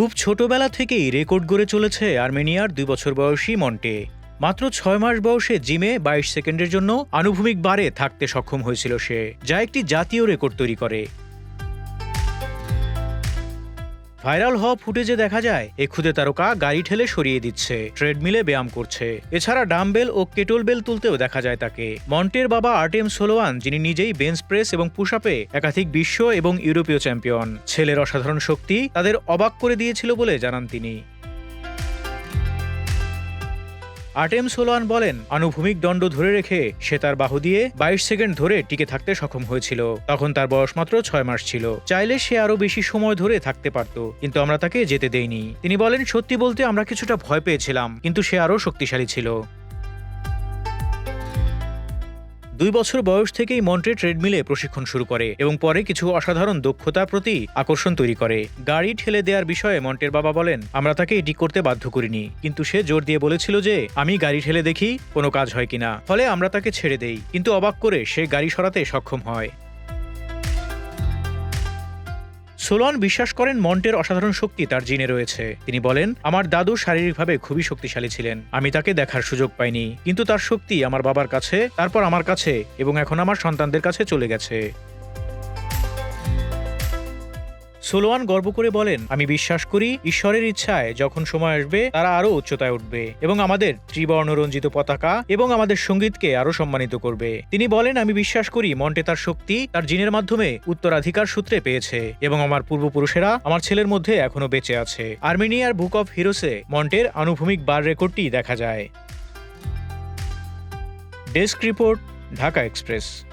খুব ছোটবেলা থেকেই রেকর্ড গড়ে চলেছে আর্মেনিয়ার দুই বছর বয়সী মন্টে। মাত্র ছয় মাস বয়সে জিমে বাইশ সেকেন্ডের জন্য আনুভূমিক বারে থাকতে সক্ষম হয়েছিল সে, যা একটি জাতীয় রেকর্ড তৈরি করে। ভাইরাল হওয়া ফুটেজে দেখা যায়, এ ক্ষুদে তারকা গাড়ি ঠেলে সরিয়ে দিচ্ছে, ট্রেডমিলে ব্যায়াম করছে। এছাড়া ডাম্বেল ও কেটল বেল তুলতেও দেখা যায় তাকে। মন্টের বাবা আর্টেম সোলোয়ান, যিনি নিজেই বেঞ্চ প্রেস এবং পুশআপে একাধিক বিশ্ব এবং ইউরোপীয় চ্যাম্পিয়ন। ছেলের অসাধারণ শক্তি তাদের অবাক করে দিয়েছিল বলে জানান তিনি। আর্টেম সোলোয়ান বলেন, আনুভূমিক দণ্ড ধরে রেখে সে তার বাহু দিয়ে বাইশ সেকেন্ড ধরে টিকে থাকতে সক্ষম হয়েছিল। তখন তার বয়স মাত্র ছয় মাস ছিল। চাইলে সে আরও বেশি সময় ধরে থাকতে পারত, কিন্তু আমরা তাকে যেতে দেইনি। তিনি বলেন, সত্যি বলতে আমরা কিছুটা ভয় পেয়েছিলাম, কিন্তু সে আরও শক্তিশালী ছিল। দুই বছর বয়স থেকেই মন্টে ট্রেডমিলে প্রশিক্ষণ শুরু করে এবং পরে কিছু অসাধারণ দক্ষতার প্রতি আকর্ষণ তৈরি করে। গাড়ি ঠেলে দেওয়ার বিষয়ে মন্টের বাবা বলেন, আমরা তাকে এটি করতে বাধ্য করিনি, কিন্তু সে জোর দিয়ে বলেছিল যে, আমি গাড়ি ঠেলে দেখি কোনো কাজ হয় কিনা। ফলে আমরা তাকে ছেড়ে দেই। কিন্তু অবাক করে সে গাড়ি সরাতে সক্ষম হয়। সোলোয়ান বিশ্বাস করেন মন্টের অসাধারণ শক্তি তার জিনে রয়েছে। তিনি বলেন, আমার দাদু শারীরিকভাবে খুবই শক্তিশালী ছিলেন। আমি তাকে দেখার সুযোগ পাইনি। কিন্তু তার শক্তি আমার বাবার কাছে, তারপর আমার কাছে এবং এখন আমার সন্তানদের কাছে চলে গেছে। সোলোয়ান গর্ব করে বলেন, আমি বিশ্বাস করি, ঈশ্বরের ইচ্ছায় যখন সময় আসবে, তারা আরও উচ্চতায় উঠবে এবং আমাদের ত্রিবর্ণ রঞ্জিত পতাকা এবং আমাদের সঙ্গীতকে আরও সম্মানিত করবে। তিনি বলেন, আমি বিশ্বাস করি, মন্টে তার শক্তি তার জিনের মাধ্যমে উত্তরাধিকার সূত্রে পেয়েছে এবং আমার পূর্বপুরুষেরা আমার ছেলের মধ্যে এখনও বেঁচে আছে। আর্মেনিয়ার বুক অফ হিরোসে মন্টের আনুভূমিক বার রেকর্ডটি দেখা যায়। Desk report, Dhaka express.